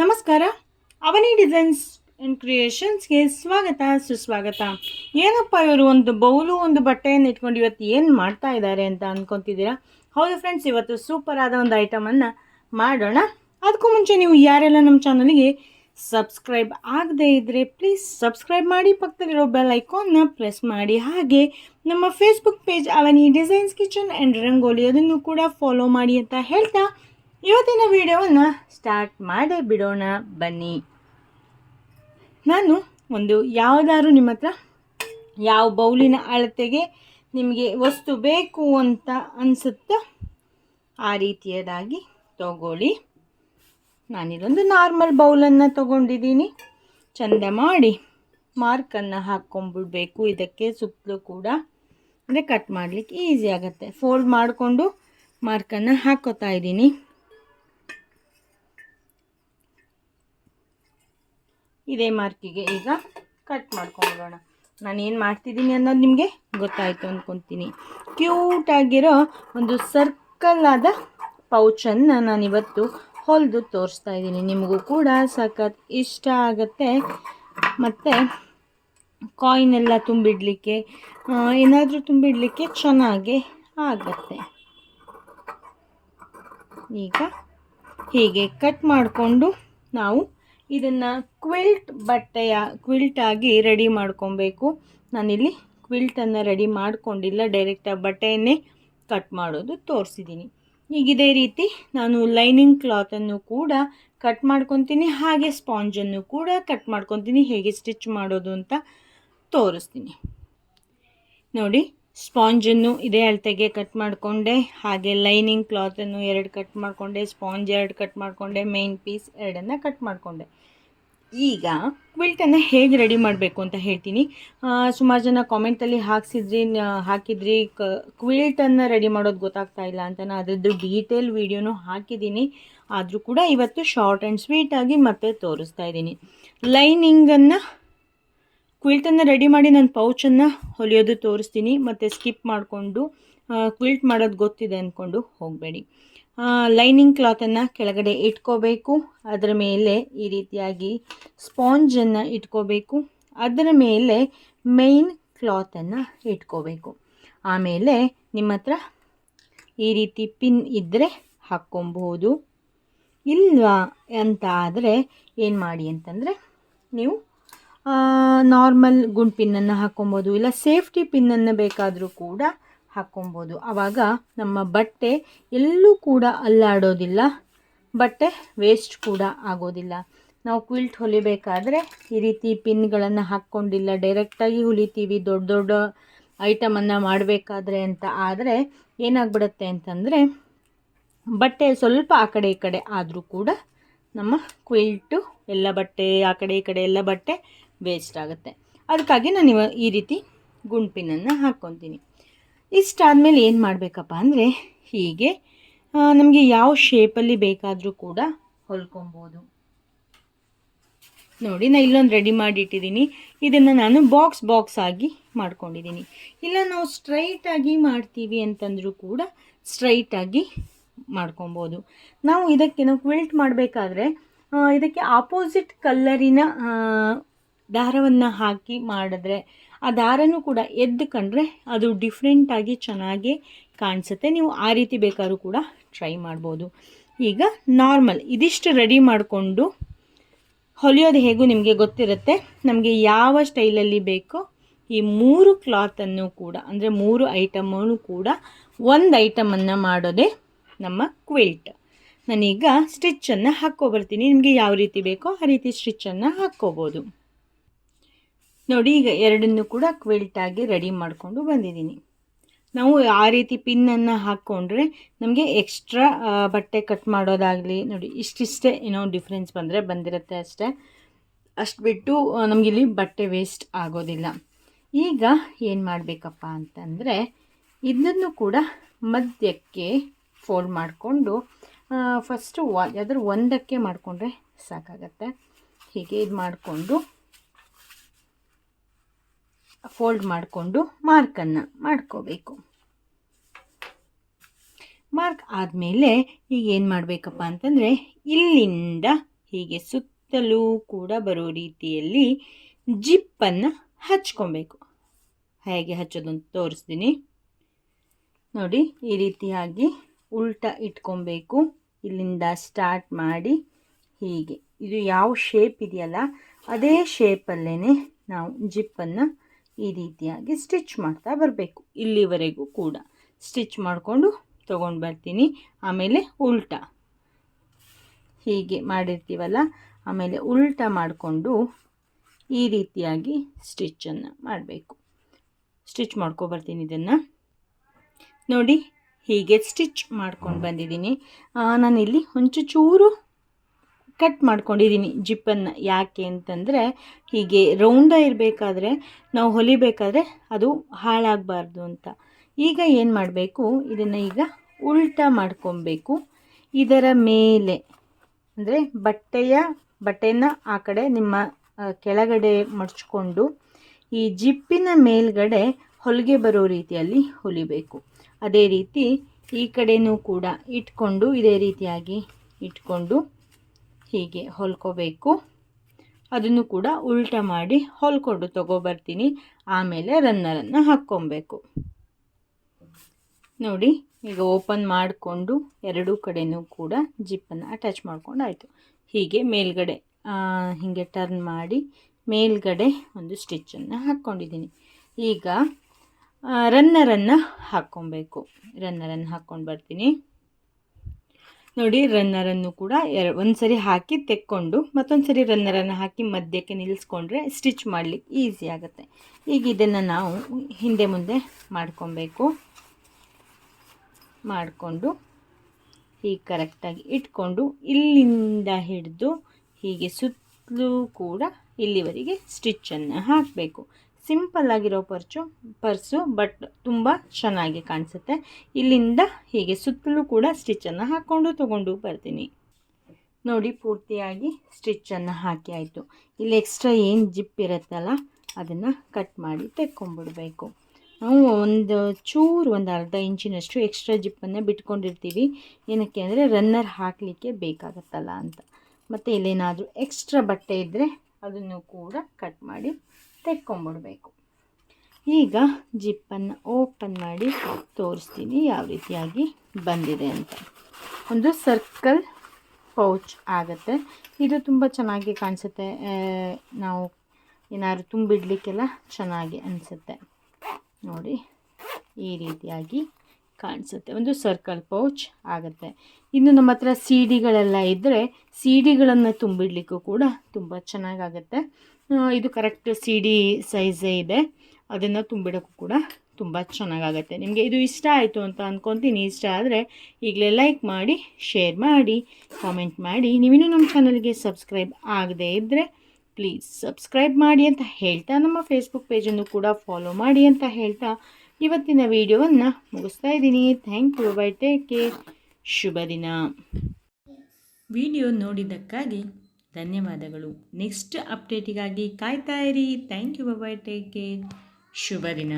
ನಮಸ್ಕಾರ. ಅವನಿ designs and ಕ್ರಿಯೇಷನ್ಸ್ಗೆ ಸ್ವಾಗತ, ಸುಸ್ವಾಗತ. ಏನಪ್ಪ ಇವರು ಒಂದು ಬೌಲು, ಒಂದು ಬಟ್ಟೆಯನ್ನು ಇಟ್ಕೊಂಡು ಇವತ್ತು ಏನು ಮಾಡ್ತಾ ಇದ್ದಾರೆ ಅಂತ ಅಂದ್ಕೊತಿದ್ದೀರಾ ಹೌದು ಫ್ರೆಂಡ್ಸ್ ಇವತ್ತು ಸೂಪರ್ ಆದ ಒಂದು ಐಟಮನ್ನು ಮಾಡೋಣ. ಅದಕ್ಕೂ ಮುಂಚೆ ನೀವು ಯಾರೆಲ್ಲ ನಮ್ಮ ಚಾನಲ್ಗೆ ಸಬ್ಸ್ಕ್ರೈಬ್ ಆಗದೇ ಇದ್ದರೆ ಪ್ಲೀಸ್ ಸಬ್ಸ್ಕ್ರೈಬ್ ಮಾಡಿ, ಪಕ್ಕದಲ್ಲಿರೋ ಬೆಲ್ ಐಕಾನ್ನ ಪ್ರೆಸ್ ಮಾಡಿ. ಹಾಗೆ ನಮ್ಮ Facebook page Avani designs kitchen and rangoli, ಅದನ್ನು ಕೂಡ ಫಾಲೋ ಮಾಡಿ ಅಂತ ಹೇಳ್ತಾ ಇವತ್ತಿನ ವಿಡಿಯೋವನ್ನು ಸ್ಟಾರ್ಟ್ ಮಾಡೇ ಬಿಡೋಣ, ಬನ್ನಿ. ನಾನು ಒಂದು ಯಾವುದಾದ್ರು ನಿಮ್ಮ ಹತ್ರ ಯಾವ ಬೌಲಿನ ಅಳತೆಗೆ ನಿಮಗೆ ವಸ್ತು ಬೇಕು ಅಂತ ಅನಿಸುತ್ತೋ ಆ ರೀತಿಯದಾಗಿ ತಗೊಳ್ಳಿ. ನಾನಿದೊಂದು ನಾರ್ಮಲ್ ಬೌಲನ್ನು ತಗೊಂಡಿದ್ದೀನಿ. ಚಂದ ಮಾಡಿ ಮಾರ್ಕನ್ನು ಹಾಕ್ಕೊಂಡ್ಬಿಡ್ಬೇಕು ಇದಕ್ಕೆ ಸುತ್ತಲೂ ಕೂಡ ಅಂದರೆ ಕಟ್ ಮಾಡಲಿಕ್ಕೆ ಈಸಿ ಆಗುತ್ತೆ. ಫೋಲ್ಡ್ ಮಾಡಿಕೊಂಡು ಮಾರ್ಕನ್ನು ಹಾಕ್ಕೋತಾ ಇದ್ದೀನಿ. ಇದೇ ಮಾರ್ಕಿಗೆ ಈಗ ಕಟ್ ಮಾಡ್ಕೊಂಬಿಡೋಣ. ನಾನು ಏನು ಮಾಡ್ತಿದ್ದೀನಿ ಅನ್ನೋದು ನಿಮಗೆ ಗೊತ್ತಾಯಿತು ಅಂದ್ಕೊತೀನಿ ಕ್ಯೂಟಾಗಿರೋ ಒಂದು ಸರ್ಕಲ್ ಆದ ಪೌಚನ್ನು ನಾನಿವತ್ತು ಹೊಲಿದು ತೋರಿಸ್ತಾ ಇದ್ದೀನಿ. ನಿಮಗೂ ಕೂಡ ಸಖತ್ ಇಷ್ಟ ಆಗುತ್ತೆ. ಮತ್ತು ಕಾಯಿನ್ ಎಲ್ಲ ತುಂಬಿಡಲಿಕ್ಕೆ ಏನಾದರೂ ತುಂಬಿಡಲಿಕ್ಕೆ ಚೆನ್ನಾಗಿ ಆಗುತ್ತೆ. ಈಗ ಹೀಗೆ ಕಟ್ ಮಾಡಿಕೊಂಡು ನಾವು ಇದನ್ನು ಕ್ವಿಲ್ಟ್ ಬಟ್ಟೆಯ ಕ್ವಿಲ್ಟ್ ಆಗಿ ರೆಡಿ ಮಾಡ್ಕೊಬೇಕು. ನಾನಿಲ್ಲಿ ಕ್ವಿಲ್ಟನ್ನು ರೆಡಿ ಮಾಡ್ಕೊಂಡಿಲ್ಲ ಡೈರೆಕ್ಟಾಗಿ ಬಟ್ಟೆಯನ್ನೇ ಕಟ್ ಮಾಡೋದು ತೋರಿಸಿದ್ದೀನಿ ಈಗ ಇದೇ ರೀತಿ ನಾನು ಲೈನಿಂಗ್ ಕ್ಲಾತನ್ನು ಕೂಡ ಕಟ್ ಮಾಡ್ಕೊತೀನಿ, ಹಾಗೆ ಸ್ಪಾಂಜನ್ನು ಕೂಡ ಕಟ್ ಮಾಡ್ಕೊತೀನಿ, ಹೇಗೆ ಸ್ಟಿಚ್ ಮಾಡೋದು ಅಂತ ತೋರಿಸ್ತೀನಿ. ನೋಡಿ ಸ್ಪಾಂಜನ್ನು ಇದೇ ಅಳತೆಗೆ ಕಟ್ ಮಾಡಿಕೊಂಡೆ, ಹಾಗೆ ಲೈನಿಂಗ್ ಕ್ಲಾತನ್ನು ಎರಡು ಕಟ್ ಮಾಡಿಕೊಂಡೆ, ಸ್ಪಾಂಜ್ ಎರಡು ಕಟ್ ಮಾಡಿಕೊಂಡೆ ಮೇನ್ ಪೀಸ್ ಎರಡನ್ನು ಕಟ್ ಮಾಡಿಕೊಂಡೆ. ಈಗ ಕ್ವಿಲ್ಟನ್ನು ಹೇಗೆ ರೆಡಿ ಮಾಡಬೇಕು ಅಂತ ಹೇಳ್ತೀನಿ. ಸುಮಾರು ಜನ ಕಾಮೆಂಟಲ್ಲಿ ಹಾಕ್ಸಿದ್ರಿ ಹಾಕಿದ್ರಿ, ಕ ಕ್ವಿಲ್ಟನ್ನು ರೆಡಿ ಮಾಡೋದು ಗೊತ್ತಾಗ್ತಾ ಇಲ್ಲ ಅಂತ. ನಾನು ಅದರದ್ದು ಡೀಟೇಲ್ ವೀಡಿಯೋನೂ ಹಾಕಿದ್ದೀನಿ. ಆದರೂ ಕೂಡ ಇವತ್ತು ಶಾರ್ಟ್ ಆ್ಯಂಡ್ ಸ್ವೀಟಾಗಿ ಮತ್ತೆ ತೋರಿಸ್ತಾ ಇದ್ದೀನಿ. ಲೈನಿಂಗನ್ನು ಕ್ವಿಲ್ಟನ್ನು ರೆಡಿ ಮಾಡಿ ನಾನು ಪೌಚನ್ನು ಹೊಲಿಯೋದು ತೋರಿಸ್ತೀನಿ, ಮತ್ತು ಸ್ಕಿಪ್ ಮಾಡಿಕೊಂಡು ಕ್ವಿಲ್ಟ್ ಮಾಡೋದು ಗೊತ್ತಿದೆ ಅಂದ್ಕೊಂಡು ಹೋಗಬೇಡಿ. ಲೈನಿಂಗ್ ಕ್ಲಾತನ್ನು ಕೆಳಗಡೆ ಇಟ್ಕೋಬೇಕು, ಅದರ ಮೇಲೆ ಈ ರೀತಿಯಾಗಿ ಸ್ಪಾಂಜನ್ನು ಇಟ್ಕೋಬೇಕು, ಅದರ ಮೇಲೆ ಮೈನ್ ಕ್ಲಾತನ್ನು ಇಟ್ಕೋಬೇಕು. ಆಮೇಲೆ ನಿಮ್ಮ ಹತ್ರ ಈ ರೀತಿ ಪಿನ್ ಇದ್ದರೆ ಹಾಕ್ಕೊಬೋದು ಇಲ್ವಾ, ಅಂತ ಆದರೆ ಏನು ಮಾಡಿ ಅಂತಂದರೆ, ನೀವು ನಾರ್ಮಲ್ ಗುಂಡ್ ಪಿನ್ನನ್ನು ಹಾಕ್ಕೊಬೋದು ಇಲ್ಲ ಸೇಫ್ಟಿ ಪಿನ್ನನ್ನು ಬೇಕಾದರೂ ಕೂಡ ಹಾಕ್ಕೊಬೋದು ಆವಾಗ ನಮ್ಮ ಬಟ್ಟೆ ಎಲ್ಲೂ ಕೂಡ ಅಲ್ಲಾಡೋದಿಲ್ಲ, ಬಟ್ಟೆ ವೇಸ್ಟ್ ಕೂಡ ಆಗೋದಿಲ್ಲ. ನಾವು ಕ್ವಿಲ್ಟ್ ಹೊಲಿಬೇಕಾದ್ರೆ ಈ ರೀತಿ ಪಿನ್ಗಳನ್ನು ಹಾಕ್ಕೊಂಡಿಲ್ಲ ಡೈರೆಕ್ಟಾಗಿ ಹೊಲಿತೀವಿ, ದೊಡ್ಡ ದೊಡ್ಡ ಐಟಮನ್ನು ಮಾಡಬೇಕಾದ್ರೆ ಅಂತ. ಆದರೆ ಏನಾಗ್ಬಿಡುತ್ತೆ ಅಂತಂದರೆ ಬಟ್ಟೆ ಸ್ವಲ್ಪ ಆ ಕಡೆ ಈ ಕಡೆ ಆದರೂ ಕೂಡ ನಮ್ಮ ಕ್ವಿಲ್ಟು ಎಲ್ಲ ಬಟ್ಟೆ, ಆ ಕಡೆ ಈ ಕಡೆ ಎಲ್ಲ ಬಟ್ಟೆ ವೇಸ್ಟ್ ಆಗುತ್ತೆ. ಅದಕ್ಕಾಗಿ ನಾನು ಇವ, ಈ ರೀತಿ ಗುಂಡ್ ಹಾಕ್ಕೊತೀನಿ ಇಷ್ಟಾದಮೇಲೆ ಏನು ಮಾಡಬೇಕಪ್ಪ ಅಂದರೆ ಹೀಗೆ ನಮಗೆ ಯಾವ ಶೇಪಲ್ಲಿ ಬೇಕಾದರೂ ಕೂಡ ಹೊಲ್ಕೊಬೋದು. ನೋಡಿ ನಾನು ಇಲ್ಲೊಂದು ರೆಡಿ ಮಾಡಿ ಇಟ್ಟಿದ್ದೀನಿ ಇದನ್ನು ನಾನು ಬಾಕ್ಸ್ ಬಾಕ್ಸ್ ಆಗಿ ಮಾಡ್ಕೊಂಡಿದ್ದೀನಿ ಇಲ್ಲ, ನಾವು ಸ್ಟ್ರೈಟಾಗಿ ಮಾಡ್ತೀವಿ ಅಂತಂದರೂ ಕೂಡ ಸ್ಟ್ರೈಟಾಗಿ ಮಾಡ್ಕೊಬೋದು. ನಾವು ಇದಕ್ಕೆ, ನಾವು ಕ್ವಿಲ್ಟ್ ಮಾಡಬೇಕಾದ್ರೆ ಇದಕ್ಕೆ ಆಪೋಸಿಟ್ ಕಲ್ಲರಿನ ದಾರವನ್ನು ಹಾಕಿ ಮಾಡಿದ್ರೆ ಆ ದಾರನೂ ಕೂಡ ಎದ್ದು ಕಂಡ್ರೆ ಅದು ಡಿಫ್ರೆಂಟಾಗಿ ಚೆನ್ನಾಗಿ ಕಾಣಿಸುತ್ತೆ. ನೀವು ಆ ರೀತಿ ಬೇಕಾದ್ರೂ ಕೂಡ ಟ್ರೈ ಮಾಡ್ಬೋದು. ಈಗ ನಾರ್ಮಲ್ ಇದಿಷ್ಟು ರೆಡಿ ಮಾಡಿಕೊಂಡು ಹೊಲಿಯೋದು ಹೇಗೂ ನಿಮಗೆ ಗೊತ್ತಿರುತ್ತೆ. ನಮಗೆ ಯಾವ ಸ್ಟೈಲಲ್ಲಿ ಬೇಕೋ ಈ ಮೂರು ಕ್ಲಾತನ್ನು ಕೂಡ, ಅಂದರೆ ಮೂರು ಐಟಮನ್ನು ಕೂಡ ಒಂದು ಐಟಮನ್ನು ಮಾಡೋದೇ ನಮ್ಮ ಕ್ವಿಲ್ಟ್ ನಾನೀಗ ಸ್ಟಿಚ್ಚನ್ನು ಹಾಕ್ಕೊಬರ್ತೀನಿ. ನಿಮಗೆ ಯಾವ ರೀತಿ ಬೇಕೋ ಆ ರೀತಿ ಸ್ಟಿಚ್ಚನ್ನು ಹಾಕ್ಕೋಬೋದು. ನೋಡಿ, ಈಗ ಎರಡನ್ನು ಕೂಡ ಕ್ವಿಲ್ಟಾಗಿ ರೆಡಿ ಮಾಡಿಕೊಂಡು ಬಂದಿದ್ದೀನಿ. ನಾವು ಆ ರೀತಿ ಪಿನ್ನನ್ನು ಹಾಕ್ಕೊಂಡ್ರೆ ನಮಗೆ ಎಕ್ಸ್ಟ್ರಾ ಬಟ್ಟೆ ಕಟ್ ಮಾಡೋದಾಗಲಿ, ನೋಡಿ, ಇಷ್ಟಿಷ್ಟೇ ಏನೋ ಡಿಫ್ರೆನ್ಸ್ ಬಂದರೆ ಬಂದಿರುತ್ತೆ ಅಷ್ಟೇ. ಅಷ್ಟು ಬಿಟ್ಟು ನಮಗಿಲ್ಲಿ ಬಟ್ಟೆ ವೇಸ್ಟ್ ಆಗೋದಿಲ್ಲ. ಈಗ ಏನು ಮಾಡಬೇಕಪ್ಪ ಅಂತಂದರೆ, ಇದನ್ನು ಕೂಡ ಮಧ್ಯಕ್ಕೆ ಫೋಲ್ಡ್ ಮಾಡಿಕೊಂಡು ಫಸ್ಟು ವ, ಯಾವ್ದಾದ್ರು ಒಂದಕ್ಕೆ ಮಾಡಿಕೊಂಡ್ರೆ ಸಾಕಾಗತ್ತೆ. ಹೀಗೆ ಇದು ಮಾಡಿಕೊಂಡು ಫೋಲ್ಡ್ ಮಾಡಿಕೊಂಡು ಮಾರ್ಕನ್ನು ಮಾಡ್ಕೋಬೇಕು. ಮಾರ್ಕ್ ಆದಮೇಲೆ ಈಗ ಏನು ಮಾಡಬೇಕಪ್ಪ ಅಂತಂದರೆ ಇಲ್ಲಿಂದ ಹೀಗೆ ಸುತ್ತಲೂ ಕೂಡ ಬರೋ ರೀತಿಯಲ್ಲಿ ಜಿಪ್ಪನ್ನು ಹಚ್ಕೊಬೇಕು. ಹೇಗೆ ಹಚ್ಚೋದು ಅಂತ ತೋರಿಸ್ತೀನಿ. ನೋಡಿ, ಈ ರೀತಿಯಾಗಿ ಉಲ್ಟ ಇಟ್ಕೊಬೇಕು. ಇಲ್ಲಿಂದ ಸ್ಟಾರ್ಟ್ ಮಾಡಿ ಹೀಗೆ. ಇದು ಯಾವ ಶೇಪ್ ಇದೆಯಲ್ಲ, ಅದೇ ಶೇಪಲ್ಲೇ ನಾವು ಜಿಪ್ಪನ್ನು ಈ ರೀತಿಯಾಗಿ ಸ್ಟಿಚ್ ಮಾಡ್ತಾ ಬರಬೇಕು. ಇಲ್ಲಿವರೆಗೂ ಕೂಡ ಸ್ಟಿಚ್ ಮಾಡಿಕೊಂಡು ತೊಗೊಂಡು ಬರ್ತೀನಿ. ಆಮೇಲೆ ಉಲ್ಟ. ಹೀಗೆ ಮಾಡಿರ್ತೀವಲ್ಲ, ಆಮೇಲೆ ಉಲ್ಟ ಮಾಡಿಕೊಂಡು ಈ ರೀತಿಯಾಗಿ ಸ್ಟಿಚ್ಚನ್ನು ಮಾಡಬೇಕು. ಸ್ಟಿಚ್ ಮಾಡ್ಕೊಬರ್ತೀನಿ ಇದನ್ನು. ನೋಡಿ, ಹೀಗೆ ಸ್ಟಿಚ್ ಮಾಡ್ಕೊಂಡು ಬಂದಿದ್ದೀನಿ. ನಾನಿಲ್ಲಿ ಒಂಚು ಚೂರು ಕಟ್ ಮಾಡ್ಕೊಂಡಿದ್ದೀನಿ ಜಿಪ್ಪನ್ನು. ಯಾಕೆ ಅಂತಂದರೆ ಹೀಗೆ ರೌಂಡ ಇರಬೇಕಾದ್ರೆ, ನಾವು ಹೊಲಿಬೇಕಾದ್ರೆ ಅದು ಹಾಳಾಗಬಾರ್ದು ಅಂತ. ಈಗ ಏನು ಮಾಡಬೇಕು? ಇದನ್ನು ಈಗ ಉಲ್ಟಾ ಮಾಡ್ಕೊಬೇಕು. ಇದರ ಮೇಲೆ, ಅಂದರೆ ಬಟ್ಟೆಯ ಬಟ್ಟೆಯನ್ನು ಆ ಕಡೆ ನಿಮ್ಮ ಕೆಳಗಡೆ ಮಡಚ್ಕೊಂಡು ಈ ಜಿಪ್ಪಿನ ಮೇಲ್ಗಡೆ ಹೊಲಿಗೆ ಬರೋ ರೀತಿಯಲ್ಲಿ ಹೊಲಿಬೇಕು. ಅದೇ ರೀತಿ ಈ ಕಡೆಯೂ ಕೂಡ ಇಟ್ಕೊಂಡು, ಇದೇ ರೀತಿಯಾಗಿ ಇಟ್ಕೊಂಡು ಹೀಗೆ ಹೊಲ್ಕೋಬೇಕು. ಅದನ್ನು ಕೂಡ ಉಲ್ಟ ಮಾಡಿ ಹೊಲ್ಕೊಂಡು ತಗೊಬರ್ತೀನಿ. ಆಮೇಲೆ ರನ್ನರನ್ನು ಹಾಕ್ಕೊಬೇಕು. ನೋಡಿ, ಈಗ ಓಪನ್ ಮಾಡಿಕೊಂಡು ಎರಡೂ ಕಡೆಯೂ ಕೂಡ ಜಿಪ್ಪನ್ನು ಅಟ್ಯಾಚ್ ಮಾಡ್ಕೊಂಡು ಆಯಿತು ಹೀಗೆ ಮೇಲ್ಗಡೆ ಹೀಗೆ ಟರ್ನ್ ಮಾಡಿ ಮೇಲ್ಗಡೆ ಒಂದು ಸ್ಟಿಚ್ಚನ್ನು ಹಾಕ್ಕೊಂಡಿದ್ದೀನಿ. ಈಗ ರನ್ನರನ್ನು ಹಾಕ್ಕೊಬೇಕು. ರನ್ನರನ್ನು ಹಾಕ್ಕೊಂಡು ಬರ್ತೀನಿ. ನೋಡಿ ರನ್ನರನ್ನು ಕೂಡ ಎರ ಒಂದು ಸರಿ ಹಾಕಿ ತೆಕ್ಕೊಂಡು ಮತ್ತೊಂದು ಸರಿ ರನ್ನರನ್ನು ಹಾಕಿ ಮಧ್ಯಕ್ಕೆ ನಿಲ್ಲಿಸ್ಕೊಂಡ್ರೆ ಸ್ಟಿಚ್ ಮಾಡಲಿಕ್ಕೆ ಈಸಿ ಆಗುತ್ತೆ. ಈಗ ಇದನ್ನು ನಾವು ಹಿಂದೆ ಮುಂದೆ ಮಾಡ್ಕೊಬೇಕು. ಮಾಡಿಕೊಂಡು ಹೀಗೆ ಕರೆಕ್ಟಾಗಿ ಇಟ್ಕೊಂಡು ಇಲ್ಲಿಂದ ಹಿಡಿದು ಹೀಗೆ ಸುತ್ತಲೂ ಕೂಡ ಇಲ್ಲಿವರೆಗೆ ಸ್ಟಿಚ್ಚನ್ನು ಹಾಕಬೇಕು. ಸಿಂಪಲ್ ಆಗಿರೋ ಪರ್ಚು, ಪರ್ಸು, ಬಟ್ ತುಂಬ ಚೆನ್ನಾಗಿ ಕಾಣಿಸುತ್ತೆ. ಇಲ್ಲಿಂದ ಹೀಗೆ ಸುತ್ತಲೂ ಕೂಡ ಸ್ಟಿಚ್ಚನ್ನು ಹಾಕ್ಕೊಂಡು ತೊಗೊಂಡು ಬರ್ತೀನಿ. ನೋಡಿ, ಪೂರ್ತಿಯಾಗಿ ಸ್ಟಿಚ್ಚನ್ನು ಹಾಕಿ ಆಯಿತು. ಇಲ್ಲಿ ಎಕ್ಸ್ಟ್ರಾ ಏನು ಜಿಪ್ ಇರುತ್ತಲ್ಲ, ಅದನ್ನು ಕಟ್ ಮಾಡಿ ತೆಕ್ಕೊಂಬಿಡ್ಬೇಕು. ನಾವು ಒಂದು ಚೂರು, ಒಂದು ಅರ್ಧ ಇಂಚಿನಷ್ಟು ಎಕ್ಸ್ಟ್ರಾ ಜಿಪ್ಪನ್ನು ಬಿಟ್ಕೊಂಡಿರ್ತೀವಿ. ಏನಕ್ಕೆ ಅಂದರೆ ರನ್ನರ್ ಹಾಕಲಿಕ್ಕೆ ಬೇಕಾಗತ್ತಲ್ಲ ಅಂತ. ಮತ್ತು ಇಲ್ಲೇನಾದರೂ ಎಕ್ಸ್ಟ್ರಾ ಬಟ್ಟೆ ಇದ್ದರೆ ಅದನ್ನು ಕೂಡ ಕಟ್ ಮಾಡಿ ತೆಕ್ಕೊಂಬಿಡಬೇಕು. ಈಗ ಜಿಪ್ಪನ್ನು ಓಪನ್ ಮಾಡಿ ತೋರಿಸ್ತೀನಿ ಯಾವ ರೀತಿಯಾಗಿ ಬಂದಿದೆ ಅಂತ. ಒಂದು ಸರ್ಕಲ್ ಪೌಚ್ ಆಗುತ್ತೆ. ಇದು ತುಂಬ ಚೆನ್ನಾಗಿ ಕಾಣಿಸುತ್ತೆ. ನಾವು ಏನಾದ್ರು ತುಂಬಿಡಲಿಕ್ಕೆಲ್ಲ ಚೆನ್ನಾಗಿ ಅನಿಸುತ್ತೆ. ನೋಡಿ, ಈ ರೀತಿಯಾಗಿ ಕಾಣಿಸುತ್ತೆ. ಒಂದು ಸರ್ಕಲ್ ಪೌಚ್ ಆಗುತ್ತೆ. ಇನ್ನು ನಮ್ಮ ಹತ್ರ ಸಿ ಡಿಗಳೆಲ್ಲ ಇದ್ದರೆ ಸಿ ಡಿಗಳನ್ನು ತುಂಬಿಡಲಿಕ್ಕೂ ಕೂಡ ತುಂಬ ಚೆನ್ನಾಗಾಗುತ್ತೆ. ಇದು ಕರೆಕ್ಟ್ ಸಿ ಡಿ ಸೈಜೇ ಇದೆ. ಅದನ್ನು ತುಂಬಿಡೋಕ್ಕೂ ಕೂಡ ತುಂಬ ಚೆನ್ನಾಗಾಗತ್ತೆ. ನಿಮಗೆ ಇದು ಇಷ್ಟ ಆಯಿತು ಅಂತ ಅಂದ್ಕೊತೀನಿ ಇಷ್ಟ ಆದರೆ ಈಗಲೇ ಲೈಕ್ ಮಾಡಿ ಶೇರ್ ಮಾಡಿ ಕಾಮೆಂಟ್ ಮಾಡಿ. ನೀವಿನ್ನೂ ನಮ್ಮ ಚಾನಲ್ಗೆ ಸಬ್ಸ್ಕ್ರೈಬ್ ಆಗದೇ ಇದ್ದರೆ ಪ್ಲೀಸ್ ಸಬ್ಸ್ಕ್ರೈಬ್ ಮಾಡಿ ಅಂತ ಹೇಳ್ತಾ ನಮ್ಮ ಫೇಸ್ಬುಕ್ ಪೇಜನ್ನು ಕೂಡ ಫಾಲೋ ಮಾಡಿ ಅಂತ ಹೇಳ್ತಾ ಇವತ್ತಿನ ವಿಡಿಯೋವನ್ನು ಮುಗಿಸ್ತಾ ಇದ್ದೀನಿ. Thank you bye take care ಶುಭ ದಿನ. ವಿಡಿಯೋ ನೋಡಿದ್ದಕ್ಕಾಗಿ ಧನ್ಯವಾದಗಳು. ನೆಕ್ಸ್ಟ್ ಅಪ್ಡೇಟಿಗಾಗಿ ಕಾಯ್ತಾ ಇರಿ. Thank you bye take care ಶುಭ ದಿನ.